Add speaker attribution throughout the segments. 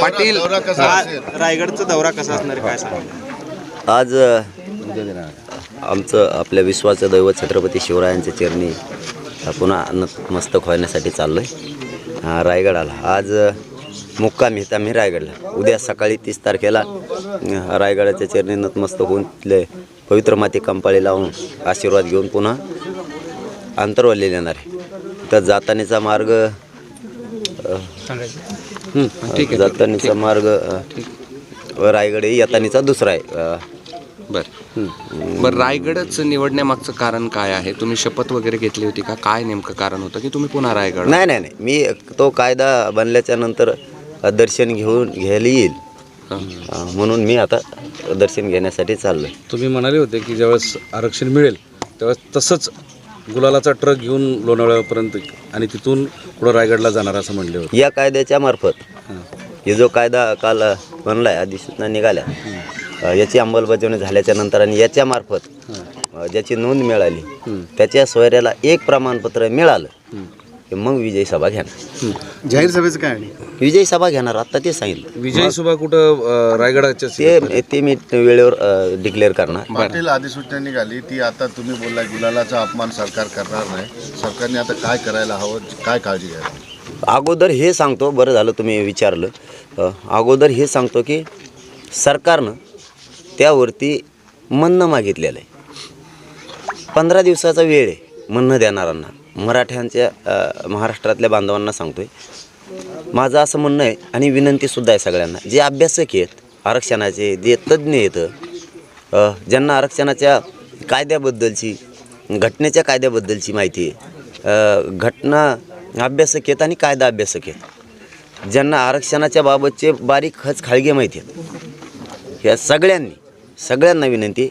Speaker 1: पाटील? रायगडचा दौरा कसा असणार आहे? काय सांगा
Speaker 2: आज अ, आमचं आपल्या विश्वाचं दैवत छत्रपती शिवरायांच्या चरणी अ, पुन्हा नतमस्तक होण्यासाठी चाललो आहे रायगडाला. आज अ, मुक्काम येत आम्ही रायगडला. उद्या सकाळी तीस तारखेला अ, रायगडाच्या चरणी नतमस्तक होऊन तिथले पवित्र माती कंपाळी लावून आशीर्वाद घेऊन पुन्हा अंतरवल्ली येणार आहे. तर जातानीचा मार्ग अ, हं, जातानीचा मार्ग रायगड आहे, येतानीचा दुसरा आहे
Speaker 1: बर. बर रायगडच निवडण्यामागचं कारण काय आहे? तुम्ही शपथ वगैरे घेतली होती का? काय नेमकं कारण होतं की तुम्ही पुन्हा रायगड
Speaker 2: नाही नाही नाही. मी तो कायदा बनल्याच्या नंतर दर्शन घेऊन घ्यायला येईल. म्हणून मी आता दर्शन घेण्यासाठी चाललोय.
Speaker 3: तुम्ही म्हणाले होते की ज्यावेळेस आरक्षण मिळेल त्यावेळेस तसंच गुलालाचा ट्रक घेऊन लोणावळ्यापर्यंत आणि तिथून पुढं रायगडला जाणार असं म्हणले होते.
Speaker 2: या कायद्याच्या मार्फत. हे जो कायदा काल बनलाय अधिसूचना निघाल्या. याची अंमलबजावणी झाल्याच्यानंतर आणि याच्या मार्फत अं, ज्याची नोंद मिळाली त्याच्या सोयऱ्याला एक प्रमाणपत्र मिळालं. की मग विजयी सभा घेणार.
Speaker 4: जाहीर सभेचं काय आणि?
Speaker 2: विजयी सभा घेणार आता ते सांगितलं.
Speaker 3: विजय सुभा कुठं रायगडाच्या
Speaker 2: ते ते मी वेळेवर डिक्लेअर करणार.
Speaker 4: पाटील अधिसूचना निघाली ती आता तुम्ही बोलला गुलालाचा अपमान सरकार करणार नाही. सरकारने आता काय करायला हवं काय काळजी घ्यावी?
Speaker 2: अगोदर हे सांगतो बरं झालं तुम्ही विचारलं. अगोदर हे सांगतो की सरकारनं त्यावरती म्हणणं मागितलेलं आहे. पंधरा दिवसाचा वेळ आहे म्हणणं देणाऱ्यांना. मराठ्यांच्या महाराष्ट्रातल्या बांधवांना सांगतो आहे माझं असं म्हणणं आहे आणि विनंतीसुद्धा आहे सगळ्यांना. जे अभ्यासक आहेत आरक्षणाचे जे तज्ज्ञ आहेत ज्यांना आरक्षणाच्या कायद्याबद्दलची घटनेच्या कायद्याबद्दलची माहिती आहे घटना अभ्यासक आहेत आणि कायदा अभ्यासक आहेत. ज्यांना आरक्षणाच्या बाबतचे बारीक खच खाळगे माहिती आहेत. ह्या सगळ्यांनी सगळ्यांना विनंती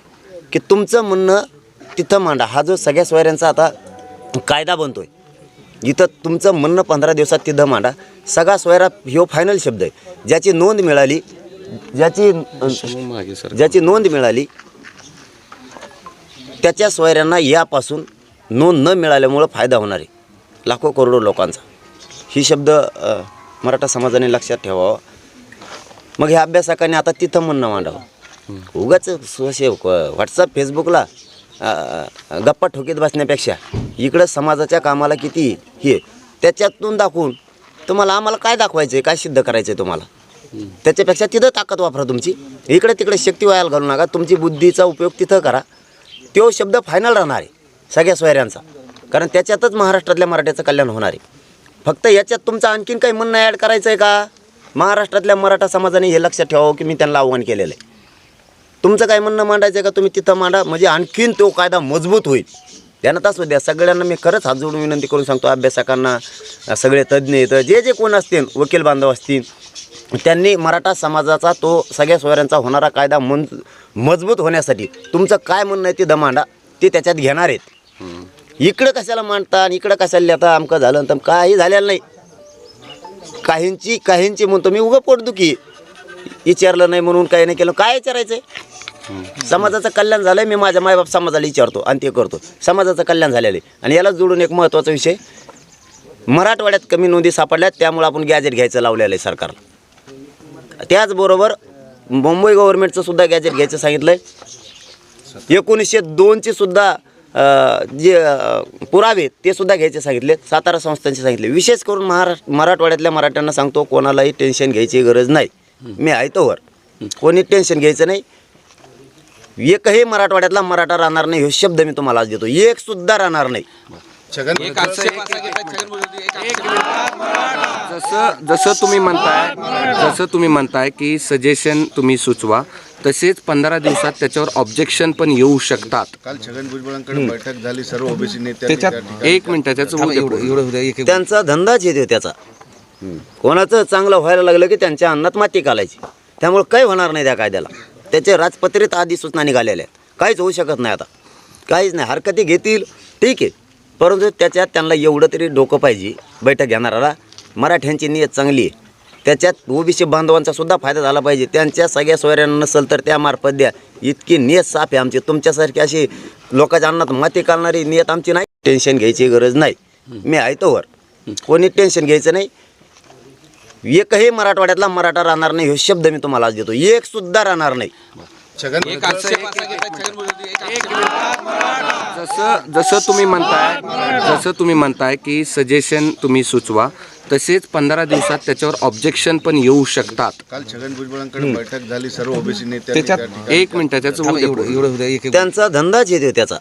Speaker 2: की तुमचं म्हणणं तिथं मांडा. हा जो सगळ्या सोयऱ्यांचा आता कायदा बनतो आहे इथं तुमचं म्हणणं पंधरा दिवसात तिथं मांडा. सगळा सोयरा ह्यो फायनल शब्द आहे. ज्याची नोंद मिळाली ज्याची ज्याची नोंद मिळाली त्याच्या सोयऱ्यांना यापासून नोंद न मिळाल्यामुळं फायदा होणार आहे. लाखो करोडो लोकांचा. ही शब्द मराठा समाजाने लक्षात ठेवावा. मग ह्या अभ्यासकाने आता तिथं म्हणणं मांडावं. उगाच सोशे व्हॉट्सअप फेसबुकला गप्पा ठोकीत बसण्यापेक्षा इकडं समाजाच्या कामाला किती हे त्याच्यातून दाखवून तुम्हाला आम्हाला काय दाखवायचं आहे काय सिद्ध करायचं आहे तुम्हाला? त्याच्यापेक्षा तिथं ताकद वापरा तुमची. इकडे तिकडे शक्ती व्हायला घालू नका. तुमची बुद्धीचा उपयोग तिथं करा. तो शब्द फायनल राहणार आहे सगळ्या सोयऱ्यांचा. कारण त्याच्यातच महाराष्ट्रातल्या मराठ्याचं कल्याण होणार आहे. फक्त याच्यात तुमचं आणखीन काही म्हणणं ॲड करायचं आहे का? महाराष्ट्रातल्या मराठा समाजाने हे लक्षात ठेवावं की मी त्यांना आव्हान केलेलं आहे. तुमचं काय म्हणणं मांडायचं आहे का? तुम्ही तिथं मांडा. म्हणजे आणखीन तो कायदा मजबूत होईल. ध्यानात असू द्या. सगळ्यांना मी खरंच हात जोडून विनंती करून सांगतो. अभ्यासकांना सगळे तज्ज्ञ आहेत जे जे कोण असतील वकील बांधव असतील त्यांनी मराठा समाजाचा तो सगळ्या सोयऱ्यांचा होणारा कायदा मन मजबूत होण्यासाठी तुमचं काय म्हणणं आहे ते दमांडा. ते त्याच्यात घेणार आहेत. इकडं कशाला मांडता आणि इकडं कशाला लिहता आमकं झालं तर काही झालेलं नाही. काहींची काहींची म्हणतो मी उगं पोटदुखी. विचारलं नाही म्हणून काही नाही केलं. काय विचारायचं समाजाचं कल्याण झालंय मी माझ्या मायबाप समाजाला विचारतो आणि ते करतो. समाजाचं कल्याण झालेलं आहे. आणि याला जोडून एक महत्त्वाचा विषय मराठवाड्यात कमी नोंदी सापडल्यात त्यामुळे आपण गॅजेट घ्यायचं लावलेलं आहे सरकारला त्याचबरोबर मुंबई गव्हर्नमेंटचं सुद्धा गॅजेट घ्यायचं सांगितलं आहे एकोणीसशे दोनचे सुद्धा जे पुरावे ते सुद्धा घ्यायचे सांगितले सातारा संस्थांचे सांगितले. विशेष करून महाराष्ट्र मराठवाड्यातल्या मराठ्यांना सांगतो कोणालाही टेन्शन घ्यायची गरज नाही. मी आहे तोवर कोणी टेन्शन घ्यायचं नाही. एकही मराठवाड्यातला मराठा राहणार नाही हे शब्द मी तुम्हाला आज देतो. एक सुद्धा राहणार नाही.
Speaker 4: छगन
Speaker 1: एक असं एक- एक जसं जसं तुम्ही म्हणताय जसं तुम्ही म्हणताय की सजेशन तुम्ही सुचवा. तसेच पंधरा दिवसात त्याच्यावर ऑब्जेक्शन पण येऊ शकतात.
Speaker 4: काल छगन भुजबळांकडे बैठक झाली सर्व ओबीसी नेत्यांनी त्या
Speaker 1: त्याच्यात. एक मिनिट त्याचं.
Speaker 2: त्यांचा धंदाच येतो त्याचा. कोणाचं चांगलं व्हायला लागलं की त्यांच्या अन्नात माती घालायची. त्यामुळे काही होणार नाही त्या कायद्याला. त्याचे राजपत्रित आधी सूचना निघालेल्या आहेत. काहीच होऊ शकत नाही आता. काहीच नाही. हरकती घेतील. ठीक आहे. परंतु त्याच्यात त्यांना एवढं तरी डोकं पाहिजे. बैठक घेणाऱ्याला. मराठ्यांची नियत चांगली आहे. त्याच्यात ओबीसी बांधवांचा सुद्धा फायदा झाला पाहिजे. त्यांच्या सगळ्या सोयऱ्यांना नसेल तर त्यामार्फत द्या. इतकी नियत साफ आहे आमची. तुमच्यासारखी अशी लोकांच्या अन्नात माती घालणारी नियत आमची नाही. टेन्शन घ्यायची गरज नाही. मी आहे तोवर कोणी टेन्शन घ्यायचं नाही. एकही मराठवाड्यातला मराठा राहणार नाही हे शब्द मी तुम्हाला आज देतो. एक सुद्धा राहणार नाही.
Speaker 4: छगन
Speaker 1: जसं जसं तुम्ही म्हणताय जसं तुम्ही म्हणताय की सजेशन तुम्ही सुचवा तसेच पंधरा दिवसात त्याच्यावर ऑब्जेक्शन पण येऊ शकतात.
Speaker 4: काल छगन भुजबळांकडे बैठक झाली सर्व ओबीसी
Speaker 1: एक मिनिट त्याचं.
Speaker 3: एवढं एक एक
Speaker 2: त्यांचा धंदाच येतो त्याचा.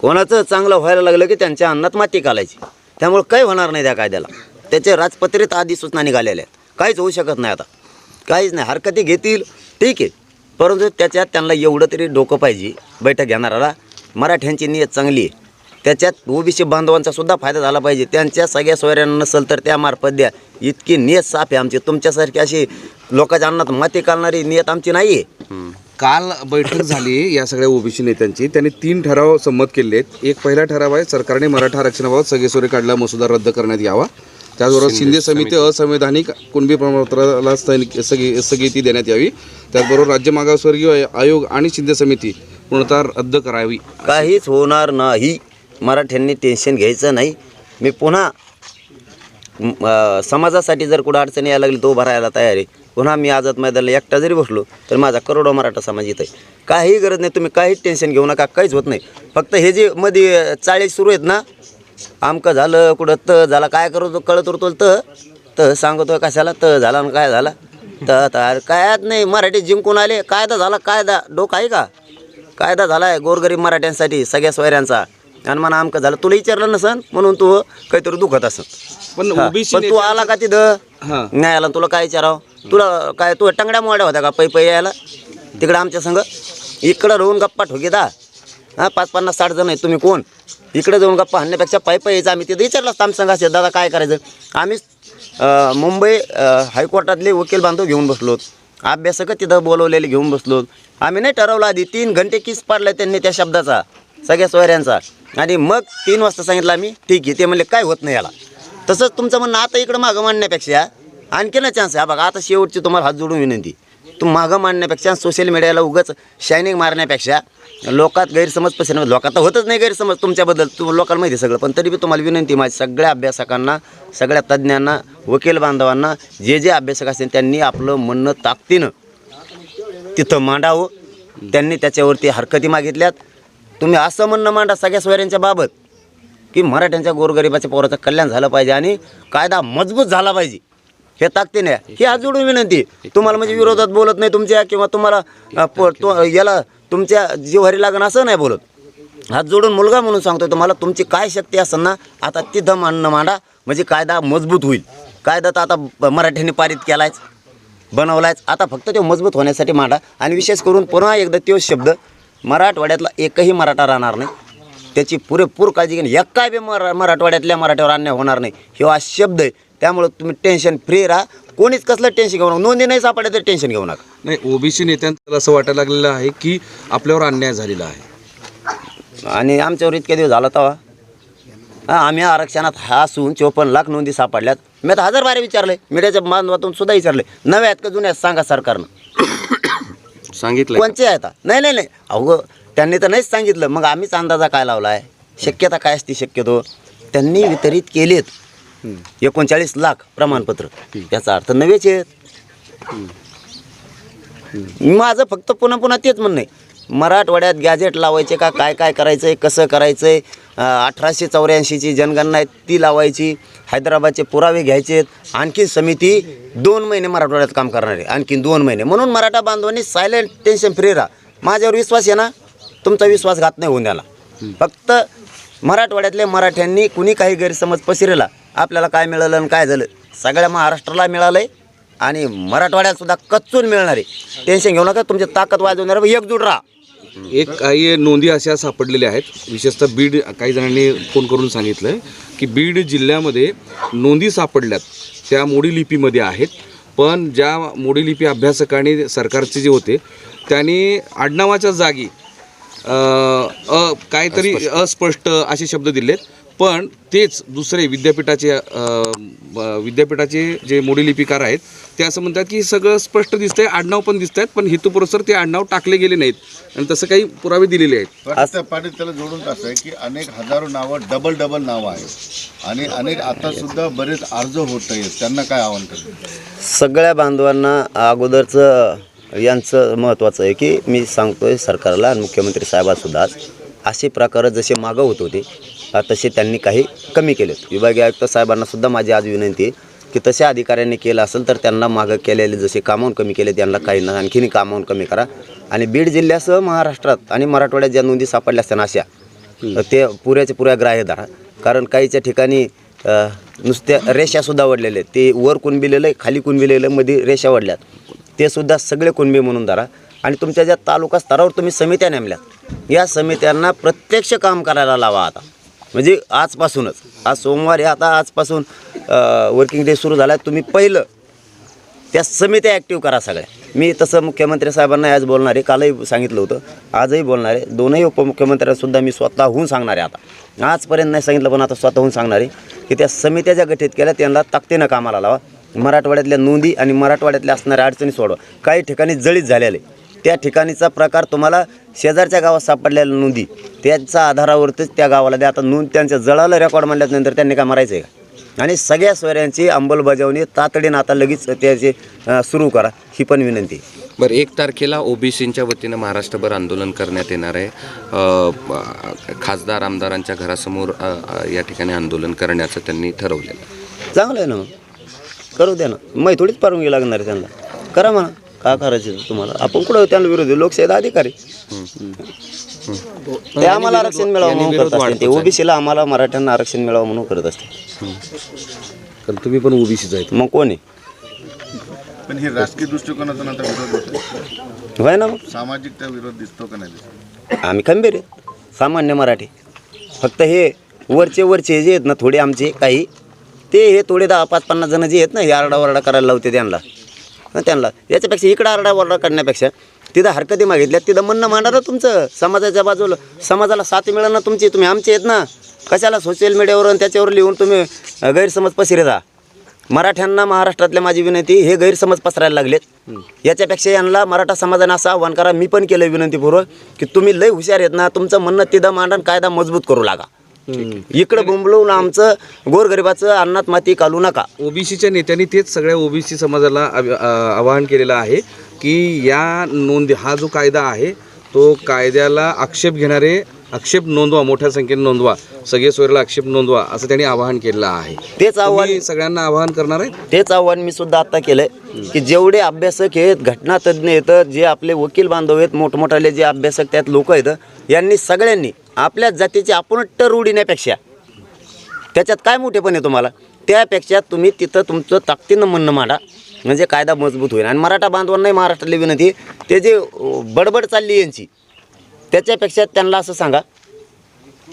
Speaker 2: कोणाचं चांगलं व्हायला लागलं की त्यांच्या अन्नात माती घालायची. त्यामुळे काही होणार नाही त्या कायद्याला. त्याचे राजपत्रित आधी सूचना निघालेल्या आहेत. काहीच होऊ शकत नाही आता. काहीच नाही. हरकती घेतील. ठीक आहे. परंतु त्याच्यात त्यांना एवढं तरी डोकं पाहिजे बैठक घेणाऱ्याला. मराठ्यांची नियत चांगली आहे. त्याच्यात ओबीसी बांधवांचा सुद्धा फायदा झाला पाहिजे. त्यांच्या सगळ्या सोयऱ्यांना नसेल तर त्यामार्फत द्या. इतकी नियत साफ आहे आमची. तुमच्यासारखी अशी लोकांच्या अन्नात माती घालणारी नियत आमची नाही आहे.
Speaker 3: काल बैठक झाली या सगळ्या ओबीसी नेत्यांची. त्यांनी तीन ठराव संमत केले आहेत एक पहिला ठराव आहे सरकारने मराठा आरक्षणाबाबत सगळेसोरे काढला मसुदा रद्द करण्यात यावा. त्याचबरोबर शिंदे समिती असंवैधानिक कुणबी प्रमाणपत्राला स्थगिती स्थगि- स्थगिती देण्यात यावी. त्याचबरोबर राज्य मागासवर्गीय आयोग आणि शिंदे समिती पूर्णतः रद्द करावी.
Speaker 2: काहीच होणार नाही. मराठ्यांनी टेन्शन घ्यायचं नाही. मी पुन्हा समाजासाठी जर कुठं अडचणी यायला लागली तो भरायला तयार आहे. पुन्हा मी आझाद मैदानाला एकटा जरी बसलो तर माझा करोडो मराठा समाज इथं आहे. काही गरज नाही तुम्ही काहीच टेन्शन घेऊ नका काहीच होत नाही. फक्त हे जे मध्ये चाळीस सुरू आहेत ना आमकं झालं कुठं त झाला काय करतो कळत उरतो त. त सांगतो कशाला त झाला आणि काय झाला. त तर कायच नाही मराठी जिंकून आले. कायदा झाला कायदा. डोकं आहे का? कायदा झाला आहे गोरगरीब मराठ्यांसाठी सगळ्या सोयऱ्यांचा. आणि मला आमकं झालं. तुला विचारलं नसन म्हणून तू काहीतरी दुखत असत.
Speaker 3: पण
Speaker 2: तू आला का तिथं?
Speaker 3: हां.
Speaker 2: न्यायाला तुला काय विचारावं? तुला काय तू टंगड्या मोड्या होत्या का पै पै यायला? तिकडं आमच्या संघ? इकडं राहून गप्पा ठोकीदा हां पाच पन्नास साठ जण आहेत. तुम्ही कोण? इकडे जाऊन गप्पा हाणण्यापेक्षा पायी पायी यायचं. आम्ही तिथं विचारलं असतं आम्ही संघाचे दादा काय करायचं? आम्ही मुंबई हायकोर्टातले वकील बांधव घेऊन बसलो. अभ्यासक तिथं बोलवलेले घेऊन बसलो. आम्ही नाही ठरवलं आधी तीन घंटे किस पाडला त्यांनी त्या शब्दाचा सगळ्या सोयऱ्यांचा. आणि मग तीन वाजता सांगितलं आम्ही ठीक आहे. ते म्हणले काय होत नाही याला. तसंच तुमचं म्हणणं आता इकडं मागं मांडण्यापेक्षा आणखी ना चान्स आहे बघा आता शेवटची तुम्हाला हात जोडून विनंती. तू मागं मांडण्यापेक्षा सोशल मीडियाला उगाच शायनिंग मारण्यापेक्षा लोकात गैरसमज पसरणार लोकात तर होतच नाही गैरसमज तुमच्याबद्दल. तुम लोकांना माहिती सगळं पण तरी बी तुम्हाला विनंती माझी सगळ्या अभ्यासकांना सगळ्या तज्ज्ञांना वकील बांधवांना जे जे अभ्यासक असतील त्यांनी आपलं म्हणणं ताकदीनं तिथं मांडावं. त्यांनी त्याच्यावरती हरकती मागितल्यात. तुम्ही असं म्हणणं मांडा सगळ्या सोयऱ्यांच्या बाबत की मराठ्यांच्या गोरगरिबाच्या पोराचं कल्याण झालं पाहिजे आणि कायदा मजबूत झाला पाहिजे. हे ताकदीने ही हात जोडून विनंती. तुम्हाला म्हणजे विरोधात बोलत नाही तुमच्या किंवा तुम्हाला प- तो- याला तुमच्या जिव्हारी लागण असं नाही बोलत. हात जोडून मुलगा म्हणून सांगतो तुम्हाला तुमची काय शक्ती असेल ना आता तिथं मांडणं मांडा. म्हणजे कायदा मजबूत होईल. कायदा तर आता मराठ्याने मराठ्यांनी पारित केलायच बनवलायच. आता फक्त तो मजबूत होण्यासाठी मांडा. आणि विशेष करून पुन्हा एकदा तो शब्द मराठवाड्यातला एकही मराठा राहणार नाही. त्याची पुरेपूर काळजी घेणे. एक काय बी मरा मराठवाड्यातल्या मराठ्यावर अन्याय होणार नाही. हे हा शब्द आहे. त्यामुळे तुम्ही टेन्शन फ्री राहा. कोणीच कसलं टेन्शन घेऊ नका. नोंदी नाही सापडले तर टेन्शन घेऊ नका.
Speaker 3: नाही ओबीसी नेत्यांना असं वाटायला लागलेलं आहे की आपल्यावर अन्याय झालेला आहे.
Speaker 2: आणि आमच्यावर इतके दिवस झाला तेव्हा हां आम्ही आरक्षणात हसून चोपन्न लाख नोंदी सापडल्यात. मी आता हजार बारे विचारले. मीडियाच्या बांधवातून सुद्धा विचारले. नव्या आहेत का जुन्या आहेत? सांगा सरकारनं.
Speaker 1: सांगितलं
Speaker 2: कोणचे आहेत? हा? नाही नाही नाही. अहो त्यांनी तर नाहीच सांगितलं. मग आम्हीच अंदाजा काय लावला आहे शक्यता काय असते शक्यतो? त्यांनी वितरित केलेत. एकोणचाळीस लाख प्रमाणपत्र. याचा अर्थ नवेच आहेत. माझं फक्त पुन्हा पुन्हा तेच म्हणणं आहे. मराठवाड्यात गॅजेट लावायचे का काय काय करायचं आहे कसं करायचं आहे अठराशे चौऱ्याऐंशीची जनगणना आहे ती लावायची. हैदराबादचे पुरावे घ्यायचे आहेत. आणखी समिती दोन महिने मराठवाड्यात काम करणार आहे. आणखीन दोन महिने. म्हणून मराठा बांधवांनी सायलेंट टेन्शन फ्री राहा. माझ्यावर विश्वास आहे ना? तुमचा विश्वासघात नाही होऊन द्याला फक्त मराठवाड्यातल्या मराठ्यांनी कुणी काही गैरसमज पसरला आपल्याला काय मिळालं आणि काय झालं? सगळ्या महाराष्ट्राला मिळालं आहे आणि मराठवाड्यात सुद्धा कच्चून मिळणार आहे. टेन्शन घेऊ नका तुमची ताकद वाजवणार एकजूट राहा.
Speaker 3: एक काही नोंदी अशा सापडलेल्या आहेत. विशेषतः बीड काही जणांनी फोन करून सांगितलं की बीड जिल्ह्यामध्ये नोंदी सापडल्यात. त्या मोडी लिपीमध्ये आहेत. पण ज्या मोडी लिपी अभ्यासकांनी सरकारचे जे होते त्यांनी आडनावाच्या जागी अ, काहीतरी अस्पष्ट असे शब्द दिलेत. पण तेच दुसरे विद्यापीठाचे विद्यापीठाचे जे मोडी लिपिकार आहेत ते असं म्हणतात की सगळं स्पष्ट दिसतंय आडनाव पण दिसत आहेत पण हेतुपुरस्सर ते आडनाव टाकले गेले नाहीत. आणि तसं काही पुरावे दिलेले आहेत.
Speaker 4: पण त्या पाटील त्याला जोडून कसं आहे की अनेक हजारो नावं डबल डबल नावं आहेत. आणि अनेक आता सुद्धा बरेच अर्ज होत आहेत. त्यांना काय आव्हान करेल
Speaker 2: सगळ्या बांधवांना अगोदरचं यांचं महत्त्वाचं आहे की मी सांगतोय सरकारला आणि मुख्यमंत्री साहेबांसुद्धा आज असे प्रकार जसे मागं होत होते तसे त्यांनी काही कमी केलेत. विभागीय आयुक्त साहेबांना सुद्धा माझी आज विनंती आहे की तशा अधिकाऱ्यांनी केलं असेल तर त्यांना मागं केलेले जसे कामावून कमी केले त्यांना काही ना आणखीन कामावून कमी करा. आणि बीड जिल्ह्यासह महाराष्ट्रात आणि मराठवाड्यात ज्या नोंदी सापडल्या असतात अशा ते पुऱ्याच्या पुऱ्या ग्राह्य धरा. कारण काहीच्या ठिकाणी नुसत्या रेषासुद्धा वडलेले आहेत. ते वर कुणबिलेलं आहे खाली कुणबिलेलं आहे, मध्ये रेषा वडल्यात. ते सुद्धा सगळे कुणबी म्हणून धरा. आणि तुमच्या ज्या तालुका स्तरावर तुम्ही समित्या नेमल्यात या समित्यांना प्रत्यक्ष काम करायला लावा आता. म्हणजे आजपासूनच. आज सोमवारी आता आजपासून वर्किंग डे सुरू झाला तुम्ही पहिलं त्या समित्या ॲक्टिव्ह करा सगळ्या. मी तसं मुख्यमंत्री साहेबांना आज बोलणार आहे कालही सांगितलं होतं. आजही बोलणार आहे. दोनही उपमुख्यमंत्र्यांसुद्धा मी स्वतःहून सांगणार आहे आता. आजपर्यंत नाही सांगितलं पण आता स्वतःहून सांगणार आहे की त्या समित्या ज्या गठीत केल्या त्यांना ताकदीनं कामाला लावा. मराठवाड्यातल्या नोंदी आणि मराठवाड्यातल्या असणाऱ्या अडचणी सोडवा. काही ठिकाणी जळीत झालेले त्या ठिकाणीचा प्रकार तुम्हाला शेजारच्या गावात सापडलेल्या नोंदी त्याच्या आधारावरतीच त्या गावाला द्या. आता नोंद त्यांच्या जळालं रेकॉर्ड म्हणल्यानंतर त्यांनी काय मारायचं आहे का? आणि सगळ्या सोयऱ्यांची अंमलबजावणी तातडीनं आता लगेच त्याचे सुरू करा ही पण विनंती. आहे.
Speaker 1: बरं एक तारखेला ओबीसींच्या वतीनं महाराष्ट्रभर आंदोलन करण्यात येणार आहे. खासदार आमदारांच्या घरासमोर या ठिकाणी आंदोलन करण्याचं त्यांनी ठरवलेलं.
Speaker 2: चांगलं आहे ना मग. करू द्या ना. मै थोडीच परवानगी लागणार आहे त्यांना. करा म्हणा. का करायचं तुम्हाला? आपण कुठं त्यांना विरोधी. लोकशाहीचा अधिकारी. ते आम्हाला आरक्षण मिळावं म्हणून करत असतील. ते ओबीसीला आम्हाला मराठ्यांना आरक्षण मिळावं म्हणून करत असतील.
Speaker 3: कारण तुम्ही पण ओबीसीच आहेत.
Speaker 2: मग कोण आहे?
Speaker 4: पण हे राजकीय दृष्टिकोनातून आता विरोध होतो
Speaker 2: होय ना मग?
Speaker 4: सामाजिक त्या विरोध दिसतो का नाही दिसतो?
Speaker 2: आम्ही खंबीर आहेत. सामान्य मराठी. फक्त हे वरचे वरचे जे आहेत ना थोडे आमचे काही ते हे थोडे दहा पाच पन्नास जण जे आहेत ना हे आरडाओरडा करायला लावते त्यांना. त्यांना. याच्यापेक्षा इकडं आरडा ओरडा काढण्यापेक्षा तिथं हरकती मागितल्या तिथं म्हणणं मांडा तुमचं. समाजाच्या बाजूला समाजाला साथ मिळणं तुमची. तुम्ही आमचे आहेत ना. कशाला सोशल मीडियावर आणि त्याच्यावर लिहून तुम्ही गैरसमज पसरता मराठ्यांना महाराष्ट्रातल्या माझी विनंती हे गैरसमज पसरायला लागलेत. याच्यापेक्षा यांना मराठा समाजाने असं आव्हान करा. मी पण केलं विनंतीपूर्वक की तुम्ही लय हुशार आहेत ना. तुमचं म्हणणं तिथं मांडण कायदा मजबूत करू लागा. इकडं बोंबलवून आमचं गोरगरिबाचं अन्नात माती घालू नका.
Speaker 3: ओबीसीच्या नेत्यांनी तेच सगळ्या ओबीसी समाजाला आवाहन केलेलं आहे की या नोंदी हा जो कायदा आहे तो कायद्याला आक्षेप घेणारे आक्षेप नोंदवा मोठ्या संख्येने नोंदवा सगळे सोयऱ्याला आक्षेप नोंदवा असं त्यांनी आवाहन केलेलं आहे.
Speaker 2: तेच आव्हान
Speaker 3: सगळ्यांना आवाहन करणार आहे
Speaker 2: तेच आव्हान मी सुद्धा आता केलंय की जेवढे अभ्यासक आहेत घटनातज्ञ आहेत जे आपले वकील बांधव आहेत मोठमोठाले जे अभ्यासक त्यात लोक आहेत यांनी सगळ्यांनी आपल्या जातीची आपण टर उडण्यापेक्षा. त्याच्यात काय मोठेपण आहे तुम्हाला? त्यापेक्षा तुम्ही तिथं तुमचं ताकदीनं म्हणणं मांडा. म्हणजे कायदा मजबूत होईल. आणि मराठा बांधवांनाही महाराष्ट्रातली विनंती ते जे बडबड चालली यांची त्याच्यापेक्षा त्यांना असं सांगा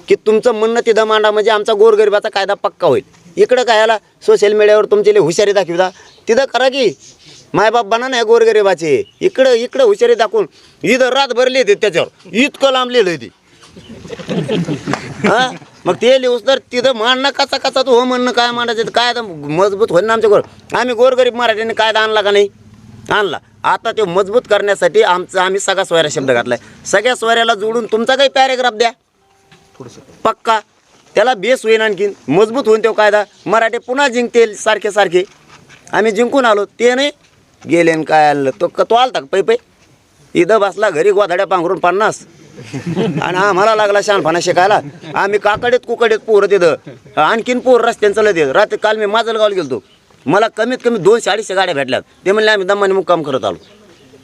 Speaker 2: की तुमचं म्हणणं तिथं मांडा. म्हणजे आमचा गोरगरिबाचा कायदा पक्का होईल. इकडं काय याला सोशल मीडियावर तुमची हुशारी दाखविता तिथं करा की. मायबाप बना नाही गोरगरिबाचे. इकडं इकडं हुशारी दाखवून. इथं रात भरली येते त्याच्यावर. इतकं लांबलेलं आहे आहे हा? मग ते लिहूस तर तिथं मांडणं कसा कसा तू हो म्हणणं काय मांडायचं काय मजबूत होईल ना आमच्या आम्ही गोरगरीब मराठ्यांनी कायदा आणला का नाही? आणला. आता तो मजबूत करण्यासाठी आमचा आम्ही सगळा सोयरा शब्द घातलाय. सगळ्या सोयऱ्याला जोडून तुमचा काही पॅरेग्राफ द्या. पक्का. त्याला बेस होईन आणखीन. मजबूत होऊन तो कायदा. मराठी पुन्हा जिंकतील सारखे सारखे. आम्ही जिंकून आलो. ते नाही. गेले काय आणलं तो तो आलता पै पै. इथं बसला घरी गोधाड्या पांघरून पन्नास. आणि आम्हाला लागला शहाणपणा शिकायला. आम्ही काकडीत कुकडीत पोरं तिथं. आणखीन पोर रस्त्यानं चालत येत. रात्री काल मी माजलगावला गेलतो. मला कमीत कमी दोनशे अडीचशे गाड्या भेटल्यात. ते म्हणले आम्ही दमाने मुक्काम करत आलो.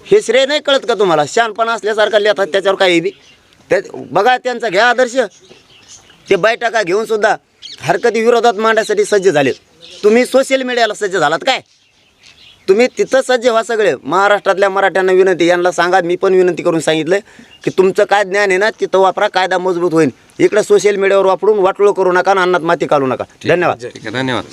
Speaker 2: हे श्रेय नाही कळत का तुम्हाला? शहाणपणा असल्यासारखा लिहतात त्याच्यावर काही बी. त्या बघा त्यांचा घ्या आदर्श. ते बैठका घेऊन सुद्धा हरकती विरोधात मांडण्यासाठी सज्ज झालेत. तुम्ही सोशल मीडियाला सज्ज झालात काय? तुम्ही तिथं सज्ज व्हा सगळे. महाराष्ट्रातल्या मराठ्यांना विनंती यांना सांगा मी पण विनंती करून सांगितलं की तुमचं काय ज्ञान आहे ना तिथं वापरा कायदा मजबूत होईल. इकडे सोशल मीडियावर वापरून वाटोळ करू नका आणि अन्नात माती काढू नका. धन्यवाद.
Speaker 1: ठीक आहे धन्यवाद.